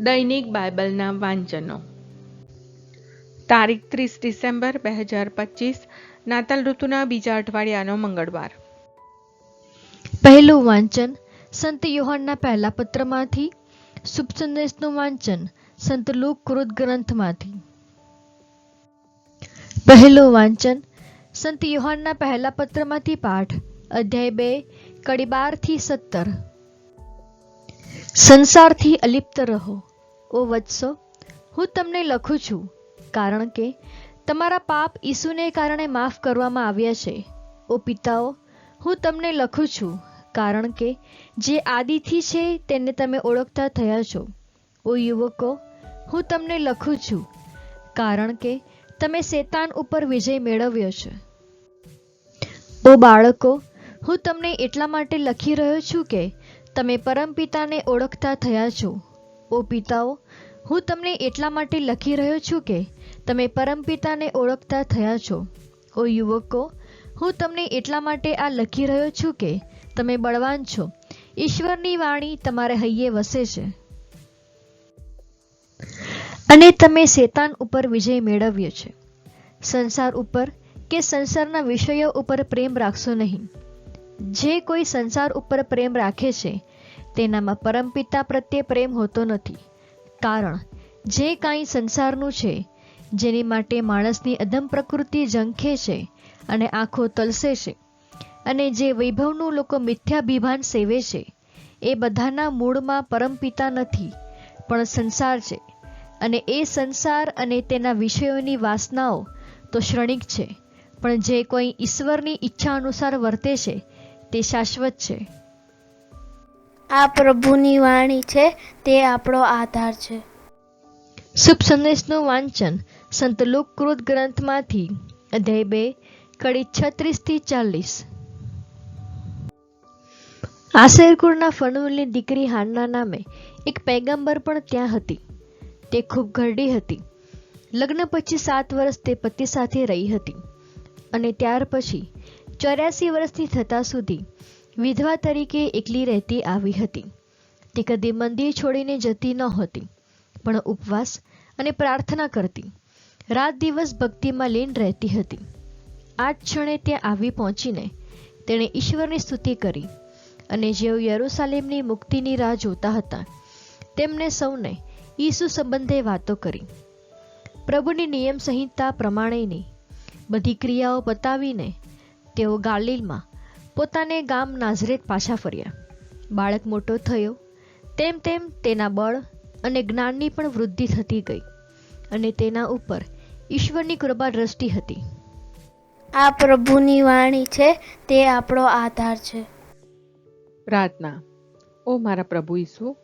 દૈનિક બાઇબલના વાંચનો. તારીખ ત્રીસ ડિસેમ્બર બે હજાર પચીસ, નાતાલ ઋતુના બીજા અઠવાડિયાનો મંગળવાર. પહેલું વાંચન, સંત યોહાનના પહેલા પત્રમાંથી. શુભ સંદેશનું વાંચન, સંત લૂક કૃત ગ્રંથમાંથી. પહેલું વાંચન, સંત યુહાનના પહેલા પત્રમાંથી પાઠ, અધ્યાય બે, કડી બારથી સત્તર. સંસારથી અલિપ્ત રહો, ઓ વત્સો. હું તમને લખું છું, કારણ કે તમારા પાપ ઈસુને કારણે માફ કરવામાં આવ્યા છે. ઓ પિતાઓ, હું તમને લખું છું, કારણ કે જે આદિથી છે તેને તમે ઓળખતા થયા છો. ઓ યુવકો, હું તમને લખું છું, કારણ કે તમે શેતાન ઉપર વિજય મેળવ્યો છે. ઓ બાળકો, હું તમને એટલા માટે લખી રહ્યો છું કે તમે પરમપિતાને ઓળખતા થયા છો. ઓ પિતાઓ, હું તમને એટલા માટે લખી રહ્યો છું કે તમે પરમપિતાને ઓળખતા થયા છો. ઓ યુવકો, હું તમને એટલા માટે આ લખી રહ્યો છું કે તમે બળવાન છો. ઈશ્વરની વાણી તમારે હૈયે વસે છે. અને તમે શેતાન ઉપર વિજય મેળવ્યો છે. સંસાર ઉપર કે સંસારના વિષયો ઉપર પ્રેમ રાખશો નહીં. જે કોઈ સંસાર ઉપર પ્રેમ રાખે છે, તેનામાં પરમપિતા પ્રત્યે પ્રેમ હોતો નથી. કારણ, જે કાંઈ સંસારનું છે, જેની માટે માણસની અધમ પ્રકૃતિ ઝંખે છે અને આંખો તલસે છે અને જે વૈભવનું લોકો મિથ્યાભિભાન સેવે છે, એ બધાના મૂળમાં પરમપિતા નથી, પણ સંસાર છે. અને એ સંસાર અને તેના વિષયોની વાસનાઓ તો ક્ષણિક છે, પણ જે કોઈ ઈશ્વરની ઈચ્છા અનુસાર વર્તે છે તે શાશ્વત છે. આ પ્રભુની વાણી છે તે આપણો આધાર છે. શુભ સંદેશનું વાંચન સંત લોકકૃત ગ્રંથમાંથી અધ્યાય બે કડી છત્રીસથી ચાલીસ. આશેરકુળના ફણુલની દીકરી હાનના નામે એક પૈગંબર પણ ત્યાં હતી. તે ખૂબ ઘરડી હતી. લગ્ન પછી સાત વર્ષ તે પતિ સાથે રહી હતી. અને ત્યાર પછી ચોર્યાસી વર્ષથી થતા સુધી વિધવા તરીકે એકલી રહેતી આવી હતી. તે કદી મંદિર છોડીને જતી નહોતી પણ ઉપવાસ અને પ્રાર્થના કરતી. રાત દિવસ ભક્તિમાં લીન રહેતી હતી. આ જ ક્ષણે ત્યાં આવી પહોંચીને તેણે ઈશ્વરની સ્તુતિ કરી અને જેઓ યરૂસાલેમની મુક્તિની રાહ જોતા હતા, તેમને સૌને ઈસુ સંબંધે વાતો કરી. પ્રભુની નિયમ સંહિતા પ્રમાણેની બધી ક્રિયાઓ બતાવીને તેઓ ગાલિલમાં પોતાને ગામ નાઝરેત પાછા ફર્યા. બાળક મોટો થયો. તેમ તેમ તેના બળ અને જ્ઞાનની પણ વૃદ્ધિ થતી ગઈ અને તેના ઉપર ઈશ્વરની કૃપા દ્રષ્ટિ હતી. આ પ્રભુની વાણી છે તે આપણો આધાર છે. પ્રાર્થના. ઓ મારા પ્રભુ ઈસુ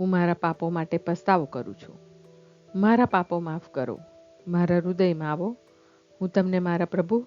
હું મારા પાપો માટે પસ્તાવો કરું છું. મારા પાપો માફ કરો. મારા હૃદયમાં આવો. હું તમને મારા પ્રભુ